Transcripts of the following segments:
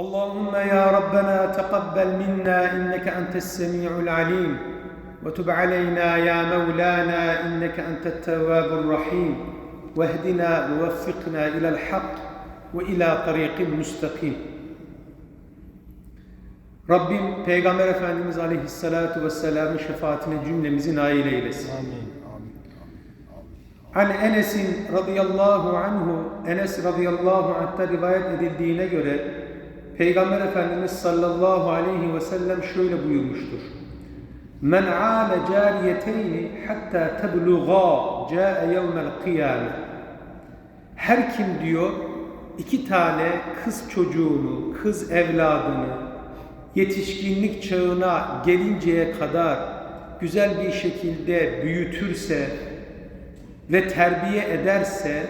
اللهم يا ربنا تقبل منا انك انت السميع العليم وتب علينا يا مولانا انك انت التواب الرحيم واهدنا ووفقنا إلى الحق والى طريق مستقيم Rabbim Peygamber Efendimiz Aleyhisselatü Vesselam'ın şefaatine cümlemizi nail eylesin. Amin. Amin. An Enes'in radıyallahu anhu, Enes radıyallahu anh'ta rivayet edildiğine göre Peygamber Efendimiz sallallahu aleyhi ve sellem şöyle buyurmuştur. Men âle cariyeteyni hatta tebluğa câe yevmel kıyâme. Her kim diyor iki tane kız çocuğunu, kız evladını yetişkinlik çağına gelinceye kadar güzel bir şekilde büyütürse, ve terbiye ederse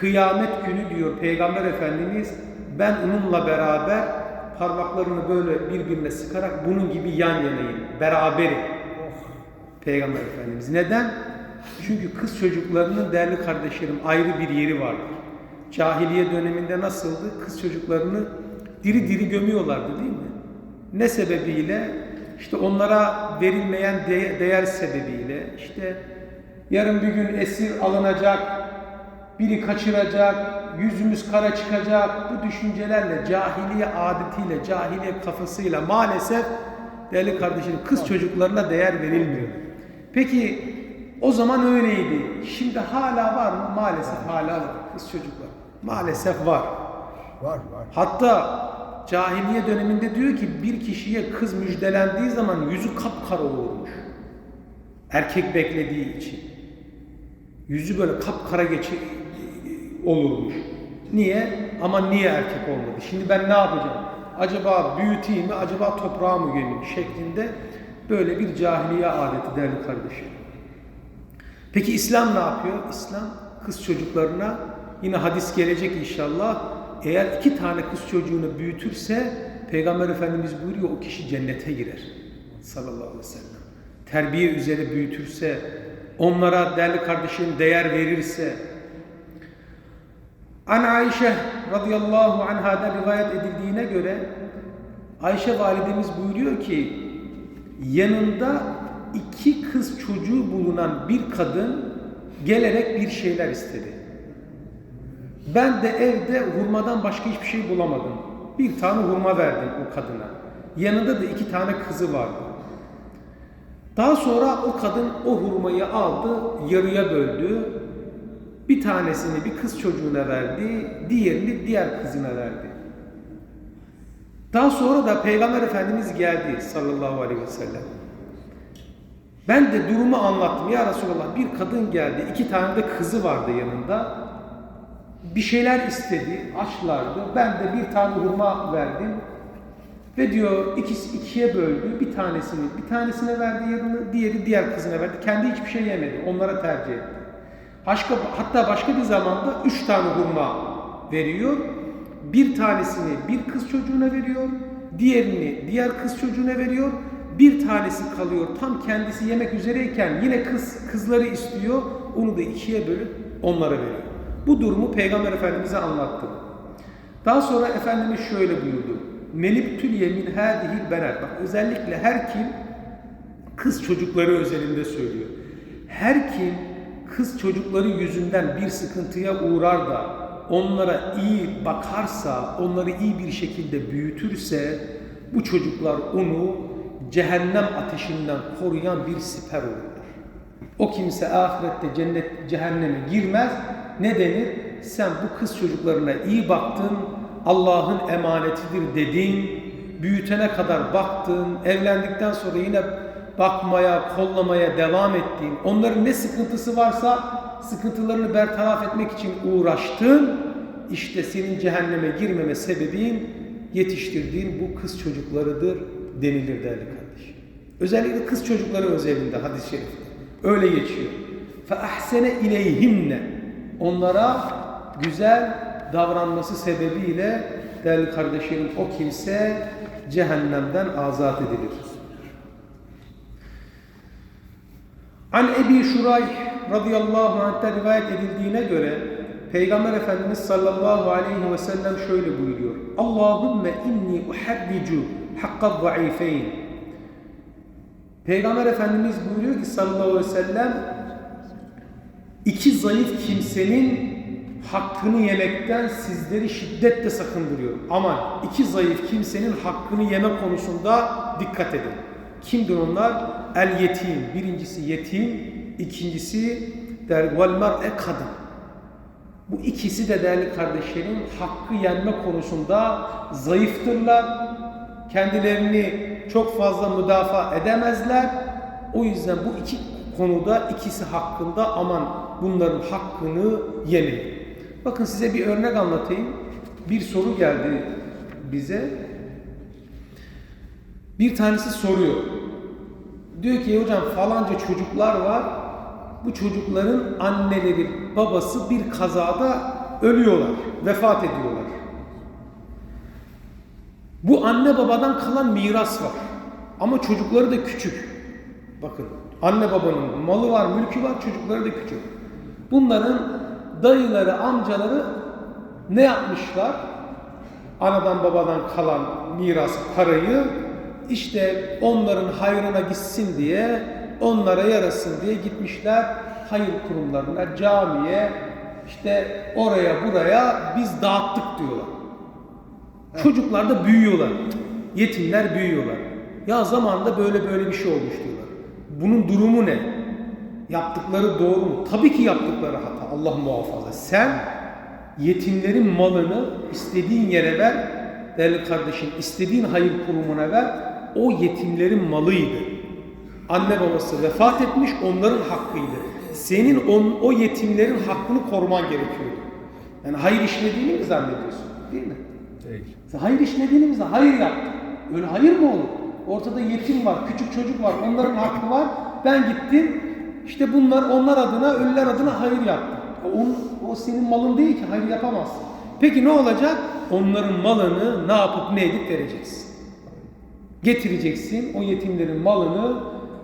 kıyamet günü diyor Peygamber Efendimiz ben onunla beraber parmaklarını böyle birbirine sıkarak bunun gibi yan yanayım. Beraberim. Peygamber Efendimiz. Neden? Çünkü kız çocuklarının değerli kardeşlerim ayrı bir yeri vardır. Cahiliye döneminde nasıldı? Kız çocuklarını diri diri gömüyorlardı değil mi? Ne sebebiyle? İşte onlara verilmeyen de- değer sebebiyle işte yarın bir gün esir alınacak, biri kaçıracak, yüzümüz kara çıkacak bu düşüncelerle, cahiliye adetiyle, cahiliye kafasıyla maalesef değerli kardeşlerim kız çocuklarına değer verilmiyor. Peki o zaman öyleydi. Şimdi hala var mı? Maalesef hala var. Kız çocuklar. Maalesef var. Var var. Hatta cahiliye döneminde diyor ki bir kişiye kız müjdelendiği zaman yüzü kapkara olurmuş. Erkek beklediği için. Yüzü böyle kapkara geçi olurmuş. Niye? Ama niye erkek olmadı? Şimdi ben ne yapacağım? Acaba büyüteyim mi? Acaba toprağa mı gömeyim? Şeklinde böyle bir cahiliye adeti değerli kardeşim. Peki İslam ne yapıyor? İslam kız çocuklarına yine hadis gelecek inşallah. Eğer iki tane kız çocuğunu büyütürse Peygamber Efendimiz buyuruyor o kişi cennete girer. Sallallahu aleyhi ve sellem. Terbiye üzere büyütürse, onlara değerli kardeşim değer verirse. An Ayşe radıyallahu anhada rivayet edildiğine göre Ayşe validemiz buyuruyor ki yanında iki kız çocuğu bulunan bir kadın gelerek bir şeyler istedi. Ben de evde hurmadan başka hiçbir şey bulamadım. Bir tane hurma verdim o kadına. Yanında da iki tane kızı vardı. Daha sonra o kadın o hurmayı aldı, yarıya böldü. Bir tanesini bir kız çocuğuna verdi, diğerini diğer kızına verdi. Daha sonra da Peygamber Efendimiz geldi sallallahu aleyhi ve sellem. Ben de durumu anlattım. Ya Resulallah bir kadın geldi, iki tane de kızı vardı yanında. Bir şeyler istedi, açlardı. Ben de bir tane hurma verdim. Ve diyor ikisi ikiye böldü. Bir tanesini bir tanesine verdi yarını, diğeri diğer kızına verdi. Kendi hiçbir şey yemedi. Onlara tercih etti. Başka, hatta başka bir zamanda üç tane hurma veriyor. Bir tanesini bir kız çocuğuna veriyor. Diğerini diğer kız çocuğuna veriyor. Bir tanesi kalıyor tam kendisi yemek üzereyken yine kız kızları istiyor. Onu da ikiye bölüp onlara veriyor. Bu durumu Peygamber Efendimiz'e anlattı. Daha sonra Efendimiz şöyle buyurdu. Menip tülye min hadihil bener. Bak özellikle her kim kız çocukları özelinde söylüyor. Her kim kız çocukları yüzünden bir sıkıntıya uğrar da onlara iyi bakarsa, onları iyi bir şekilde büyütürse bu çocuklar onu cehennem ateşinden koruyan bir siper olurlar. O kimse ahirette cennet cehenneme girmez. Ne denir? Sen bu kız çocuklarına iyi baktın, Allah'ın emanetidir dedin, büyütene kadar baktın, evlendikten sonra yine bakmaya, kollamaya devam ettin. Onların ne sıkıntısı varsa sıkıntılarını bertaraf etmek için uğraştın. İşte senin cehenneme girmeme sebebin yetiştirdiğin bu kız çocuklarıdır denilir değerli kardeş. Özellikle kız çocukları özelinde hadis-i şerifte. Öyle geçiyor. فَاَحْسَنَ اِلَيْهِمْنَ Onlara güzel davranması sebebiyle değerli kardeşlerim o kimse cehennemden azat edilir. An Ebi Şurayh radıyallahu anh'ta rivayet edildiğine göre Peygamber Efendimiz sallallahu aleyhi ve sellem şöyle buyuruyor. Allahümme inni uharricu hakka zayıfeyn. Peygamber Efendimiz buyuruyor ki sallallahu aleyhi ve sellem iki zayıf kimsenin hakkını yemekten sizleri şiddetle sakındırıyor. Aman iki zayıf kimsenin hakkını yeme konusunda dikkat edin. Kimdir onlar? El yetim. Birincisi yetim, ikincisi der vel mer'e kadın. Bu ikisi de değerli kardeşlerim hakkı yenme konusunda zayıftırlar. Kendilerini çok fazla müdafaa edemezler. O yüzden bu iki konuda ikisi hakkında aman bunların hakkını yemeyin. Bakın size bir örnek anlatayım. Bir soru geldi bize. Bir tanesi soruyor. Diyor ki hocam falanca çocuklar var. Bu çocukların anneleri, babası bir kazada ölüyorlar, vefat ediyorlar. Bu anne babadan kalan miras var. Ama çocukları da küçük. Bakın anne babanın malı var, mülkü var, çocukları da küçük. Bunların dayıları, amcaları ne yapmışlar? Anadan babadan kalan miras parayı işte onların hayrına gitsin diye, onlara yarasın diye gitmişler hayır kurumlarına, camiye, işte oraya buraya biz dağıttık diyorlar. Çocuklar da büyüyorlar. Yetimler büyüyorlar. Ya zamanında böyle böyle bir şey olmuş diyorlar. Bunun durumu ne? Yaptıkları doğru mu? Tabii ki yaptıkları hata. Allah muhafaza. Sen yetimlerin malını istediğin yere ver. Değerli kardeşim istediğin hayır kurumuna ver. O yetimlerin malıydı. Anne babası vefat etmiş onların hakkıydı. Senin on, o yetimlerin hakkını koruman gerekiyordu. Yani hayır işlediğini mi zannediyorsun? Değil mi? Değil. Sen hayır işlediğini mi zannediyorsun? Hayır yaptın. Öyle hayır mı olur? Ortada yetim var, küçük çocuk var, onların hakkı var. Ben gittim, işte bunlar onlar adına, ölüler adına hayır yaptım. O, o senin malın değil ki, hayır yapamazsın. Peki ne olacak? Onların malını ne yapıp ne edip vereceksin. Getireceksin o yetimlerin malını,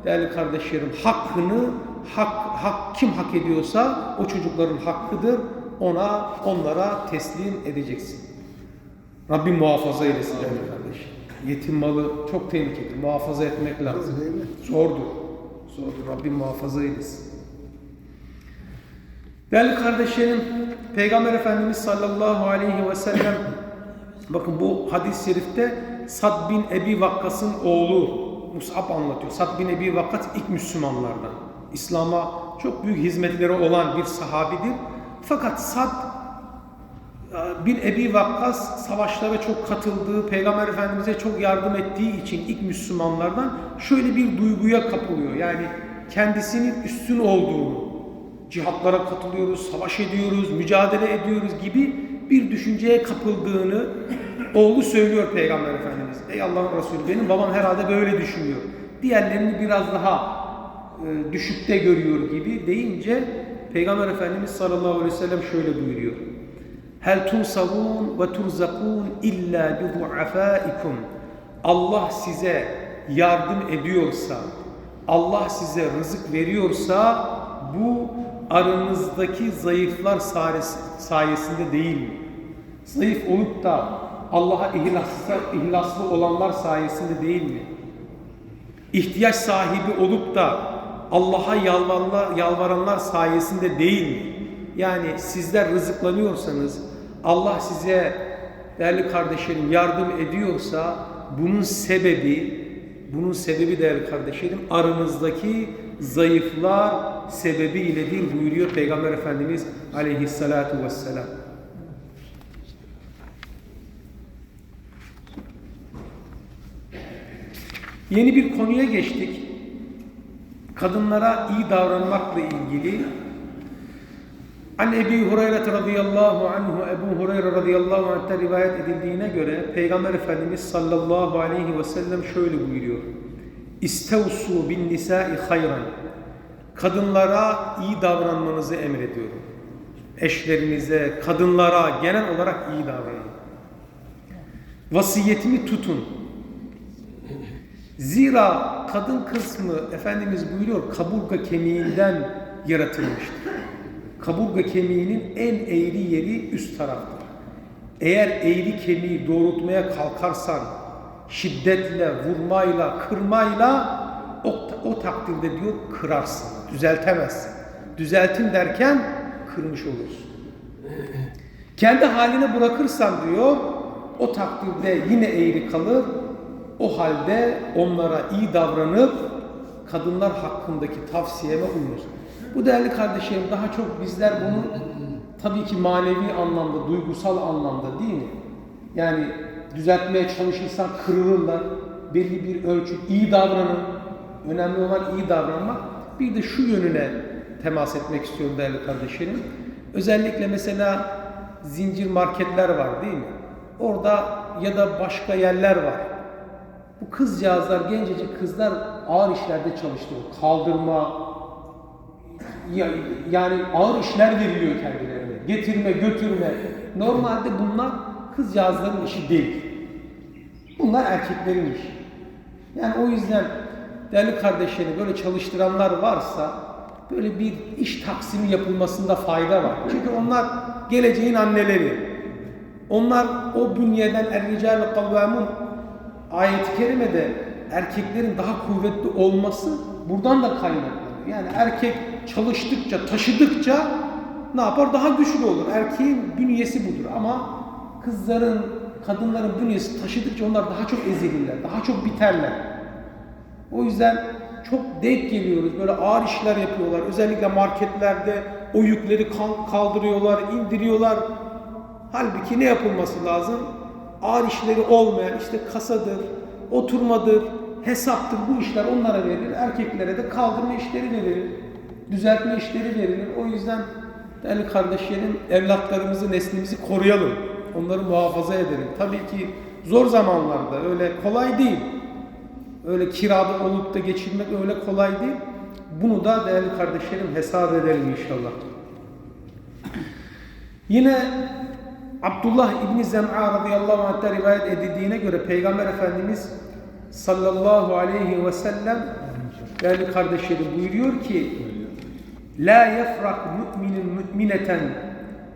değerli kardeşlerim, hakkını, hak, hak kim hak ediyorsa o çocukların hakkıdır. Ona, onlara teslim edeceksin. Rabbim muhafaza eylesin değerli kardeşim. Yetim malı çok tehlikeli. Muhafaza etmek lazım. Zordur. Zordur. Rabbim muhafaza eylesin. Değerli kardeşlerim, Peygamber Efendimiz sallallahu aleyhi ve sellem bakın bu hadis-i şerifte Sad bin Ebi Vakkas'ın oğlu Mus'ab anlatıyor. Sad bin Ebi Vakkas ilk Müslümanlardan. İslam'a çok büyük hizmetleri olan bir sahabidir. Fakat Sad bin Ebi Vakkas savaşlara çok katıldığı, Peygamber Efendimiz'e çok yardım ettiği için ilk Müslümanlardan şöyle bir duyguya kapılıyor. Yani kendisinin üstün olduğunu, cihatlara katılıyoruz, savaş ediyoruz, mücadele ediyoruz gibi bir düşünceye kapıldığını oğlu söylüyor Peygamber Efendimiz. Ey Allah'ın Resulü benim babam herhalde böyle düşünüyor. Diğerlerini biraz daha e, düşükte görüyor gibi deyince Peygamber Efendimiz sallallahu aleyhi ve sellem şöyle buyuruyor. Hel tunsavun ve turzakun illa bi du'afaikum. Allah size yardım ediyorsa, Allah size rızık veriyorsa bu aranızdaki zayıflar sayesinde değil mi? Zayıf olup da Allah'a ihlaslı, ihlaslı olanlar sayesinde değil mi? İhtiyaç sahibi olup da Allah'a yalvaranlar, yalvaranlar sayesinde değil mi? Yani sizler rızıklanıyorsanız, Allah size değerli kardeşlerim yardım ediyorsa bunun sebebi, bunun sebebi değerli kardeşlerim aranızdaki zayıflar sebebiyledir buyuruyor Peygamber Efendimiz aleyhissalatu vesselam. Yeni bir konuya geçtik. Kadınlara iyi davranmakla ilgili An Ebi Hureyre radıyallahu anhu Ebu Hureyre radıyallahu anh'ta rivayet edildiğine göre Peygamber Efendimiz sallallahu aleyhi ve sellem şöyle buyuruyor. İstevsu bin nisai hayran. Kadınlara iyi davranmanızı emrediyorum. Eşlerinize, kadınlara genel olarak iyi davranın. Vasiyetimi tutun. Zira kadın kısmı Efendimiz buyuruyor kaburga kemiğinden yaratılmıştır. kaburga kemiğinin en eğri yeri üst taraftır. Eğer eğri kemiği doğrultmaya kalkarsan şiddetle, vurmayla, kırmayla o, o takdirde diyor kırarsın, düzeltemezsin. Düzeltin derken kırmış olursun. Kendi haline bırakırsan diyor, o takdirde yine eğri kalır. O halde onlara iyi davranıp kadınlar hakkındaki tavsiyeme uyunuz. Bu değerli kardeşlerim daha çok bizler bunu tabii ki manevi anlamda, duygusal anlamda değil mi? Yani düzeltmeye çalışırsan kırılırlar. Belli bir ölçü iyi davranın. Önemli olan iyi davranmak. Bir de şu yönüne temas etmek istiyorum değerli kardeşlerim. Özellikle mesela zincir marketler var değil mi? Orada ya da başka yerler var. Bu kızcağızlar, gencecik kızlar ağır işlerde çalıştırıyor. Kaldırma, ya- yani ağır işler veriliyor kendilerine. Getirme, götürme. Normalde bunlar kızcağızların işi değil. Bunlar erkeklerin işi. Yani o yüzden değerli kardeşlerim böyle çalıştıranlar varsa böyle bir iş taksimi yapılmasında fayda var. Çünkü onlar geleceğin anneleri. Onlar o bünyeden er-rical kavvamun ayet-i kerimede erkeklerin daha kuvvetli olması buradan da kaynaklanıyor. Yani erkek çalıştıkça, taşıdıkça ne yapar? Daha güçlü olur. Erkeğin bünyesi budur ama kızların, kadınların bünyesi taşıdıkça onlar daha çok ezilirler, daha çok biterler. O yüzden çok denk geliyoruz. Böyle ağır işler yapıyorlar. Özellikle marketlerde o yükleri kal- kaldırıyorlar, indiriyorlar. Halbuki ne yapılması lazım? Ağır işleri olmayan işte kasadır, oturmadır, hesaptır bu işler onlara verilir. Erkeklere de kaldırma işleri verilir. Düzeltme işleri verilir. O yüzden değerli kardeşlerim evlatlarımızı, neslimizi koruyalım. Onları muhafaza edelim. Tabii ki zor zamanlarda öyle kolay değil. Öyle kirada olup da geçirmek öyle kolay değil. Bunu da değerli kardeşlerim hesap edelim inşallah. Yine Abdullah İbni Zem'a radıyallahu anh'ta rivayet edildiğine göre Peygamber Efendimiz sallallahu aleyhi ve sellem değerli kardeşlerim buyuruyor ki La yefrak müminin mümineten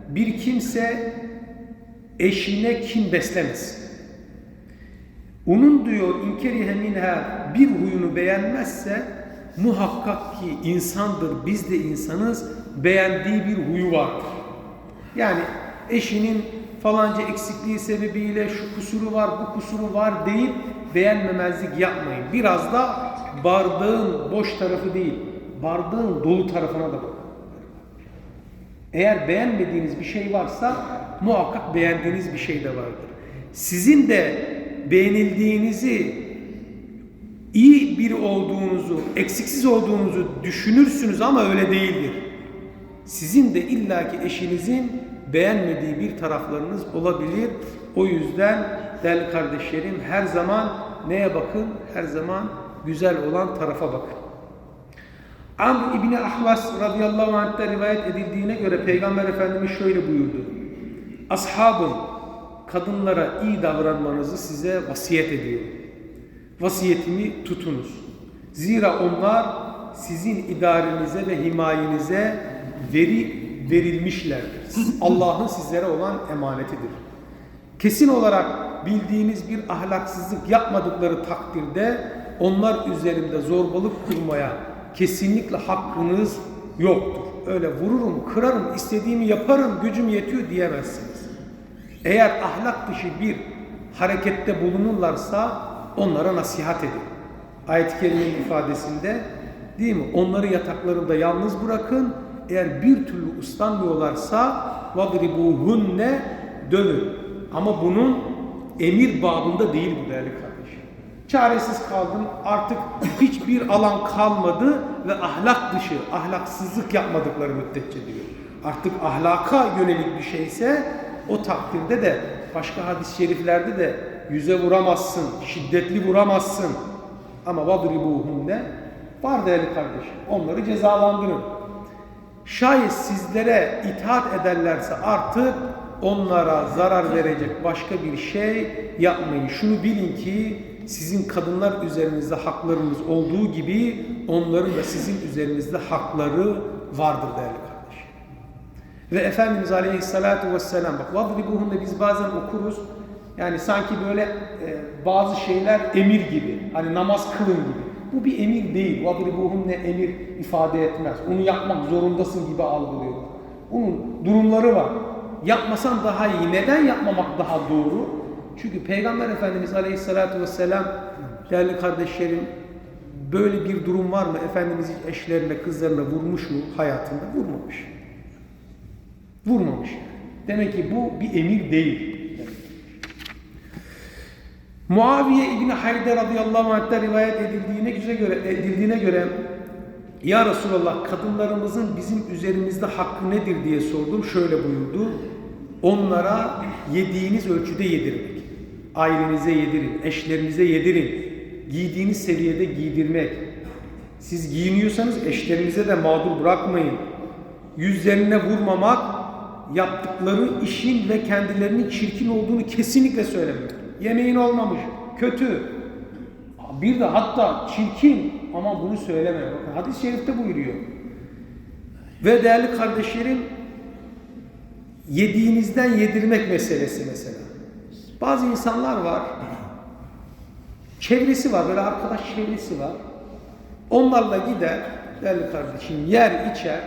bir kimse eşine kin beslemez. Onun diyor inkerihe minha bir huyunu beğenmezse muhakkak ki insandır biz de insanız beğendiği bir huyu vardır. Yani eşinin falanca eksikliği sebebiyle şu kusuru var bu kusuru var deyip beğenmemezlik yapmayın. Biraz da bardağın boş tarafı değil bardağın dolu tarafına da bakın. Eğer beğenmediğiniz bir şey varsa muhakkak beğendiğiniz bir şey de vardır. Sizin de beğenildiğinizi, iyi biri olduğunuzu, eksiksiz olduğunuzu düşünürsünüz ama öyle değildir. Sizin de illaki eşinizin beğenmediği bir taraflarınız olabilir. O yüzden değerli kardeşlerim her zaman neye bakın? Her zaman güzel olan tarafa bakın. Amr İbni Ahvas radıyallahu anh'ta rivayet edildiğine göre Peygamber Efendimiz şöyle buyurdu. Ashabım kadınlara iyi davranmanızı size vasiyet ediyorum. Vasiyetimi tutunuz. Zira onlar sizin idarenize ve himayenize veri verilmişlerdir. Allah'ın sizlere olan emanetidir. Kesin olarak bildiğiniz bir ahlaksızlık yapmadıkları takdirde onlar üzerinde zorbalık kurmaya kesinlikle hakkınız yoktur. Öyle vururum, kırarım, istediğimi yaparım, gücüm yetiyor diyemezsiniz. Eğer ahlak dışı bir harekette bulunurlarsa onlara nasihat edin. Ayet-i Kerime'nin ifadesinde değil mi? Onları yataklarında yalnız bırakın. Eğer bir türlü ıslanmıyorlarsa vadribuhunne dövün. Ama bunun emir babında değil bu değerli kardeşim. Çaresiz kaldım. Artık hiçbir alan kalmadı ve ahlak dışı, ahlaksızlık yapmadıkları müddetçe diyor. Artık ahlaka yönelik bir şeyse o takdirde de başka hadis-i şeriflerde de yüze vuramazsın, şiddetli vuramazsın. Ama vadribuhunne var değerli kardeşim. Onları cezalandırın. Şayet sizlere itaat ederlerse artık onlara zarar verecek başka bir şey yapmayın. Şunu bilin ki sizin kadınlar üzerinizde haklarınız olduğu gibi onların da sizin üzerinizde hakları vardır değerli kardeşim. Ve Efendimiz Aleyhisselatü Vesselam bak vadribuhunne biz bazen okuruz. Yani sanki böyle e, bazı şeyler emir gibi. Hani namaz kılın gibi. Bu bir emir değil. Vadribuhunne emir ifade etmez. Onu yapmak zorundasın gibi algılıyorlar. Bunun durumları var. Yapmasan daha iyi. Neden yapmamak daha doğru? Çünkü Peygamber Efendimiz Aleyhisselatü Vesselam değerli kardeşlerim böyle bir durum var mı? Efendimiz hiç eşlerine, kızlarına vurmuş mu hayatında? Vurmamış. Vurmamış. Demek ki bu bir emir değil. Muaviye İbni Hayder radıyallahu anh'ta rivayet edildiğine göre, edildiğine göre Ya Resulallah kadınlarımızın bizim üzerimizde hakkı nedir diye sordum. Şöyle buyurdu. Onlara yediğiniz ölçüde yedirmek. Ailenize yedirin, eşlerinize yedirin. Giydiğiniz seviyede giydirmek. Siz giyiniyorsanız eşlerinize de mağdur bırakmayın. Yüzlerine vurmamak, yaptıkları işin ve kendilerinin çirkin olduğunu kesinlikle söylemek. Yemeğin olmamış, kötü. Bir de hatta çirkin ama bunu söyleme. Bakın hadis-i şerifte buyuruyor. Ve değerli kardeşlerim yediğinizden yedirmek meselesi mesela. Bazı insanlar var. Çevresi var, böyle arkadaş çevresi var. Onlarla gider, değerli kardeşim, yer içer.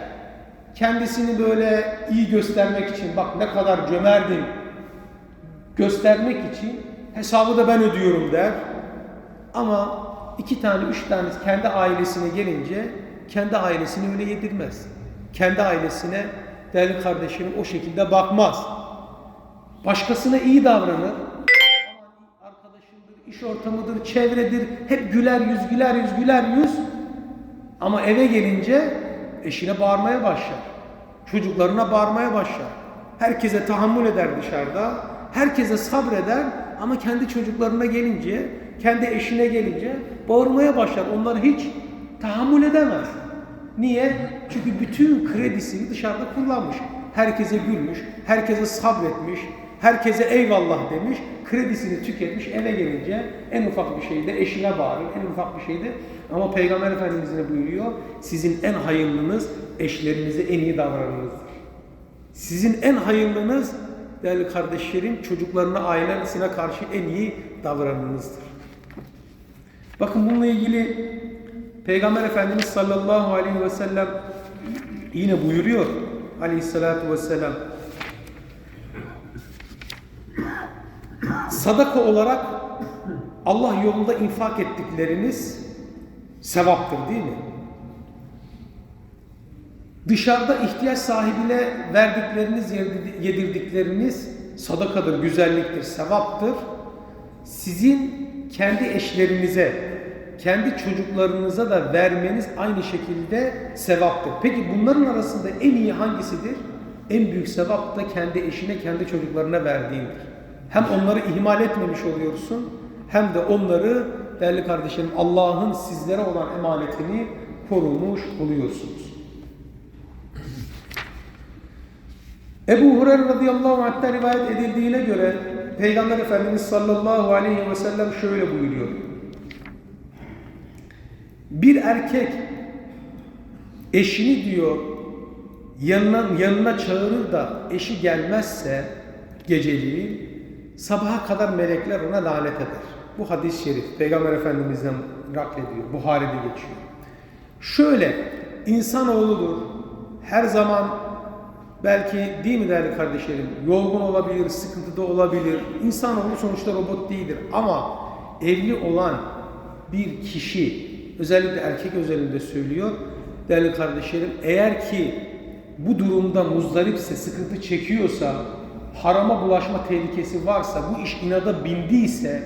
Kendisini böyle iyi göstermek için, bak ne kadar cömertim göstermek için hesabı da ben ödüyorum der. Ama iki tane, üç tane kendi ailesine gelince kendi ailesini öyle yedirmez. Kendi ailesine değerli kardeşlerim o şekilde bakmaz. Başkasına iyi davranır. Arkadaşındır, iş ortamıdır, çevredir. Hep güler yüz, güler yüz, güler yüz. Ama eve gelince eşine bağırmaya başlar. Çocuklarına bağırmaya başlar. Herkese tahammül eder dışarıda. Herkese sabreder ama kendi çocuklarına gelince, kendi eşine gelince bağırmaya başlar. Onları hiç tahammül edemez. Niye? Çünkü bütün kredisini dışarıda kullanmış. Herkese gülmüş, herkese sabretmiş, herkese eyvallah demiş, kredisini tüketmiş, eve gelince en ufak bir şeyde eşine bağırır, en ufak bir şeyde ama Peygamber Efendimiz ne buyuruyor? Sizin en hayırlınız eşlerinize en iyi davranınızdır. Sizin en hayırlınız değerli kardeşlerim çocuklarına, ailesine karşı en iyi davranınızdır. Bakın bununla ilgili Peygamber Efendimiz sallallahu aleyhi ve sellem yine buyuruyor aleyhissalatu vesselam sadaka olarak Allah yolunda infak ettikleriniz sevaptır değil mi? Dışarıda ihtiyaç sahibine verdikleriniz, yedirdikleriniz sadakadır, güzelliktir, sevaptır. Sizin kendi eşlerinize, kendi çocuklarınıza da vermeniz aynı şekilde sevaptır. Peki bunların arasında en iyi hangisidir? En büyük sevap da kendi eşine, kendi çocuklarına verdiğindir. Hem onları ihmal etmemiş oluyorsun, hem de onları değerli kardeşlerim Allah'ın sizlere olan emanetini korumuş oluyorsunuz. Ebu Hureyre radıyallahu anh'ta rivayet edildiğine göre Peygamber Efendimiz sallallahu aleyhi ve sellem şöyle buyuruyor. Bir erkek eşini diyor yanına, yanına çağırır da eşi gelmezse geceliği sabaha kadar melekler ona lanet eder. Bu hadis-i şerif Peygamber Efendimiz'den naklediyor. Buhari'de geçiyor. Şöyle insanoğludur her zaman belki değil mi değerli kardeşlerim yorgun olabilir, sıkıntıda olabilir. İnsanoğlu sonuçta robot değildir ama evli olan bir kişi özellikle erkek özelinde söylüyor değerli kardeşlerim eğer ki bu durumda muzdaripse, sıkıntı çekiyorsa, harama bulaşma tehlikesi varsa, bu iş inada bindiyse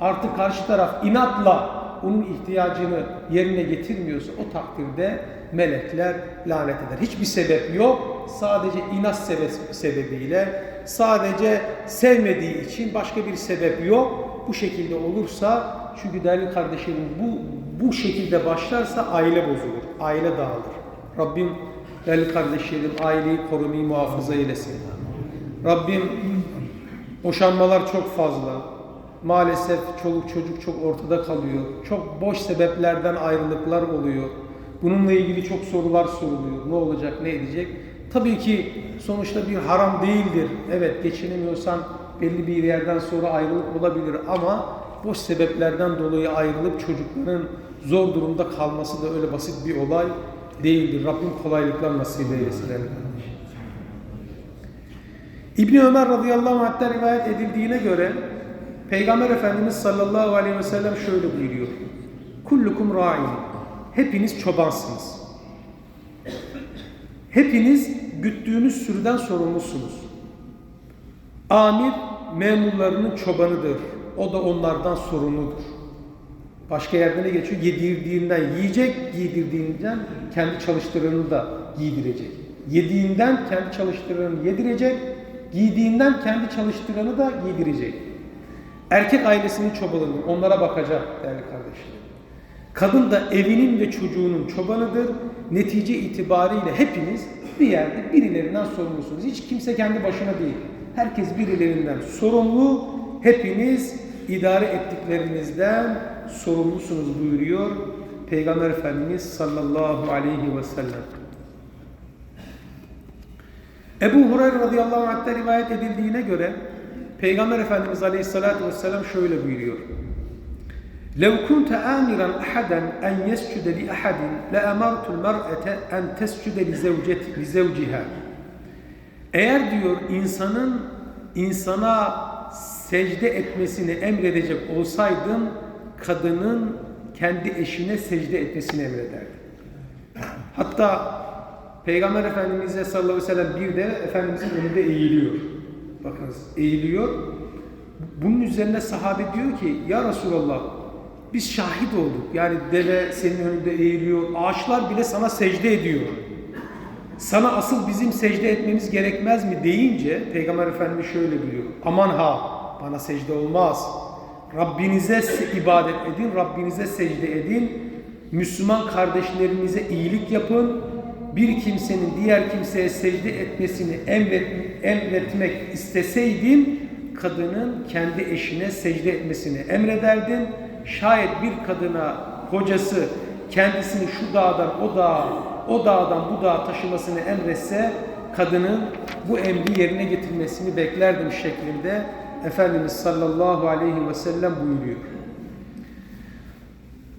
artık karşı taraf inatla onun ihtiyacını yerine getirmiyorsa o takdirde melekler lanet eder. Hiçbir sebep yok. Sadece inat sebe- sebebiyle, sadece sevmediği için başka bir sebep yok. Bu şekilde olursa çünkü değerli kardeşlerim bu bu şekilde başlarsa aile bozulur. Aile dağılır. Rabbim değerli kardeşlerim aileyi korumayı muhafaza eylesin. Rabbim boşanmalar çok fazla. Maalesef çoluk çocuk çok ortada kalıyor. Çok boş sebeplerden ayrılıklar oluyor. Bununla ilgili çok sorular soruluyor. Ne olacak, ne edecek? Tabii ki sonuçta bir haram değildir. Evet geçinemiyorsan belli bir yerden sonra ayrılık olabilir ama boş sebeplerden dolayı ayrılıp çocukların zor durumda kalması da öyle basit bir olay değildir. Rabbim kolaylıklar nasip eylesin. İbni Ömer radıyallahu anh'ten rivayet edildiğine göre Peygamber Efendimiz sallallahu aleyhi ve sellem şöyle buyuruyor. Kullukum ra'in. Hepiniz çobansınız. Hepiniz güttüğünüz sürüden sorumlusunuz. Amir memurlarının çobanıdır. O da onlardan sorumludur. Başka yerde ne geçiyor? Yedirdiğinden yiyecek, giydirdiğinden kendi çalıştıranı da giydirecek. Yediğinden kendi çalıştıranı yedirecek, giydiğinden kendi çalıştıranı da giydirecek. Erkek ailesinin çobanıdır, onlara bakacak değerli kardeşlerim. Kadın da evinin ve çocuğunun çobanıdır. Netice itibariyle hepiniz bir yerde birilerinden sorumlusunuz. Hiç kimse kendi başına değil. Herkes birilerinden sorumlu. Hepiniz idare ettiklerinizden sorumlusunuz buyuruyor Peygamber Efendimiz sallallahu aleyhi ve sellem. Ebu Hureyre radıyallahu anh'ta rivayet edildiğine göre Peygamber Efendimiz aleyhissalatü vesselam şöyle buyuruyor. لو كنت آمرا أحدا أن يسجد لأحد لأمرت المرأة أن تسجد لزوجت لزوجها. Eğer diyor insanın insana secde etmesini emredecek olsaydım kadının kendi eşine secde etmesini emrederdim. Hatta Peygamber Efendimiz'e sallallahu aleyhi ve sellem bir de Efendimiz'in önünde eğiliyor. Bakınız eğiliyor. Bunun üzerine sahabe diyor ki ya Resulallah biz şahit olduk. Yani deve senin önünde eğiliyor. Ağaçlar bile sana secde ediyor. Sana asıl bizim secde etmemiz gerekmez mi deyince Peygamber Efendimiz şöyle biliyor. Aman ha bana secde olmaz. Rabbinize ibadet edin, Rabbinize secde edin. Müslüman kardeşlerinize iyilik yapın. Bir kimsenin diğer kimseye secde etmesini emret, emretmek isteseydim kadının kendi eşine secde etmesini emrederdim. Şayet bir kadına kocası kendisini şu dağdan o dağa, o dağdan bu dağa taşımasını emretse kadının bu emri yerine getirmesini beklerdim şeklinde Efendimiz sallallahu aleyhi ve sellem buyuruyor.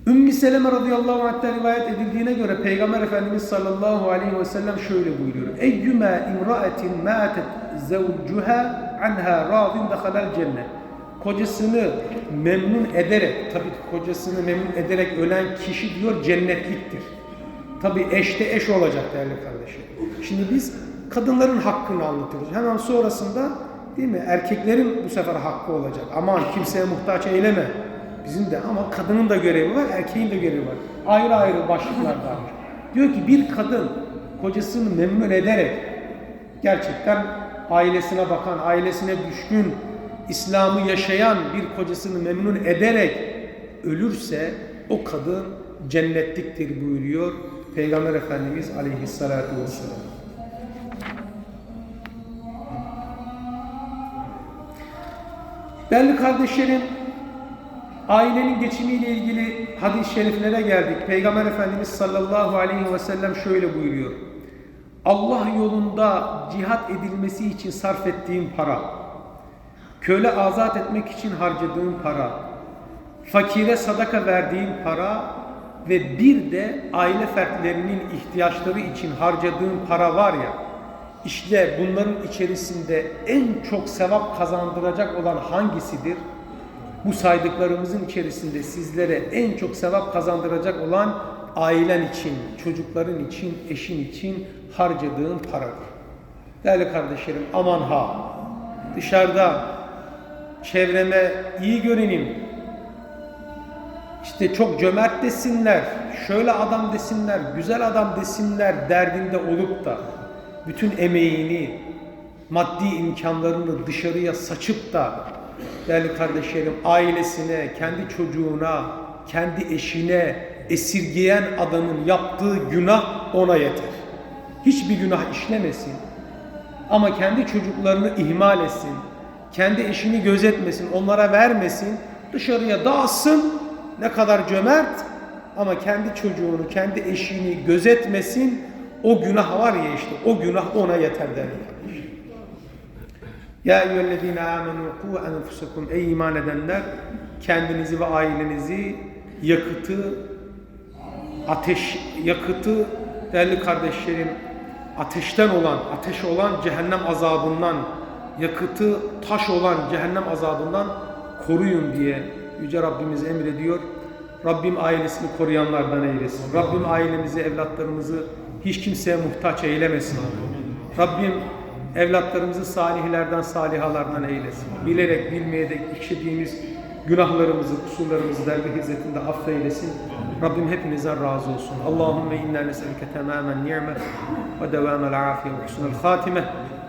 Ümmü Seleme radıyallahu anh'ten rivayet edildiğine göre Peygamber Efendimiz sallallahu aleyhi ve sellem şöyle buyuruyor. Eyyüme imra'etin mâtet zevcuha anha radin dehalel cennet. Kocasını memnun ederek, tabi kocasını memnun ederek ölen kişi diyor cennetliktir. Tabi eşte eş olacak değerli kardeşim. Şimdi biz kadınların hakkını anlatıyoruz. Hemen sonrasında değil mi erkeklerin bu sefer hakkı olacak. Aman kimseye muhtaç eyleme. Bizim de ama kadının da görevi var, erkeğin de görevi var. Ayrı ayrı başlıklar var. Diyor ki bir kadın kocasını memnun ederek gerçekten ailesine bakan, ailesine düşkün, İslam'ı yaşayan bir kocasını memnun ederek ölürse o kadın cennetliktir buyuruyor Peygamber Efendimiz aleyhissalatu vesselam. Değerli kardeşlerim, ailenin geçimiyle ilgili hadis-i şeriflere geldik. Peygamber Efendimiz sallallahu aleyhi ve sellem şöyle buyuruyor. Allah yolunda cihat edilmesi için sarf ettiğim para, köle azat etmek için harcadığım para, fakire sadaka verdiğim para ve bir de aile fertlerinin ihtiyaçları için harcadığım para var ya, işte bunların içerisinde en çok sevap kazandıracak olan hangisidir? Bu saydıklarımızın içerisinde sizlere en çok sevap kazandıracak olan ailen için, çocukların için, eşin için harcadığın paradır. Değerli kardeşlerim aman ha dışarıda çevreme iyi görüneyim. İşte çok cömert desinler, şöyle adam desinler, güzel adam desinler derdinde olup da bütün emeğini, maddi imkanlarını dışarıya saçıp da değerli kardeşlerim ailesine, kendi çocuğuna, kendi eşine esirgeyen adamın yaptığı günah ona yeter. Hiçbir günah işlemesin ama kendi çocuklarını ihmal etsin, kendi eşini gözetmesin, onlara vermesin, dışarıya dağılsın, ne kadar cömert ama kendi çocuğunu, kendi eşini gözetmesin, O günah var ya işte o günah ona yeter kardeş. Ya eyyühellezine amenu ku enfusakum ey iman edenler kendinizi ve ailenizi yakıtı ateş yakıtı değerli kardeşlerim ateşten olan ateş olan cehennem azabından yakıtı taş olan cehennem azabından koruyun diye yüce Rabbimiz emrediyor. Rabbim ailesini koruyanlardan eylesin. Rabbim ailemizi, evlatlarımızı hiç kimseye muhtaç eylemesin. Rabbim evlatlarımızı salihlerden, salihalardan eylesin. Bilerek, bilmeyerek işlediğimiz günahlarımızı, kusurlarımızı dergah izzetinde affeylesin. Rabbim hepinizden razı olsun. Allahümme inna neselike tamamen ni'me ve devamel afiye ve husnel hatime.